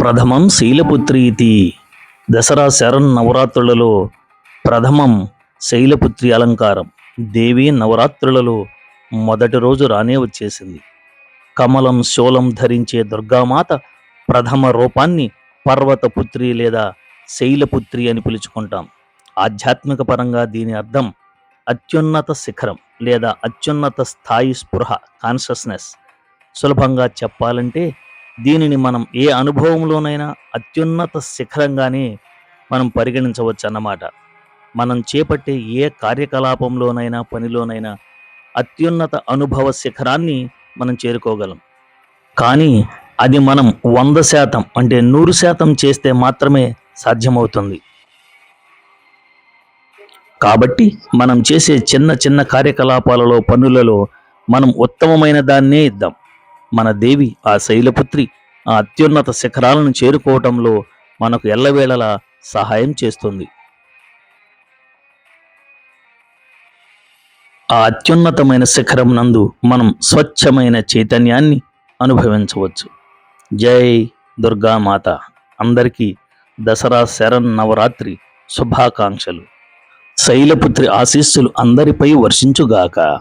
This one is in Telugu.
ప్రథమం శైలపుత్రి ఇది దసరా శరణ్ నవరాత్రులలో ప్రథమం శైలపుత్రి అలంకారం. దేవి నవరాత్రులలో మొదటి రోజు రానే వచ్చేసింది. కమలం శూలం ధరించే దుర్గామాత ప్రథమ రూపాన్ని పర్వతపుత్రి లేదా శైలపుత్రి అని పిలుచుకుంటాం. ఆధ్యాత్మిక పరంగా దీని అర్థం అత్యున్నత శిఖరం లేదా అత్యున్నత స్థాయి స్పృహ కాన్షియస్నెస్ సులభంగా చెప్పాలంటే దీనిని మనం ఏ అనుభవంలోనైనా అత్యున్నత శిఖరంగానే మనం పరిగణించవచ్చు అన్నమాట మనం చేపట్టే ఏ కార్యకలాపంలోనైనా పనిలోనైనా అత్యున్నత అనుభవ శిఖరాన్ని మనం చేరుకోగలం. కానీ అది మనం వంద శాతం అంటే నూరు శాతం చేస్తే మాత్రమే సాధ్యమవుతుంది. కాబట్టి మనం చేసే చిన్న చిన్న కార్యకలాపాలలో పనులలో మనం ఉత్తమమైన దాన్నే ఇద్దాం. మన దేవి ఆ శైలపుత్రి ఆ అత్యున్నత శిఖరాలను చేరుకోవటంలో మనకు ఎల్లవేళలా సహాయం చేస్తుంది. ఆ అత్యున్నతమైన శిఖరం నందు మనం స్వచ్ఛమైన చైతన్యాన్ని అనుభవించవచ్చు. జై దుర్గామాత అందరికీ దసరా శరణ్ నవరాత్రి శుభాకాంక్షలు. శైలపుత్రి ఆశీస్సులు అందరిపై వర్షించుగాక.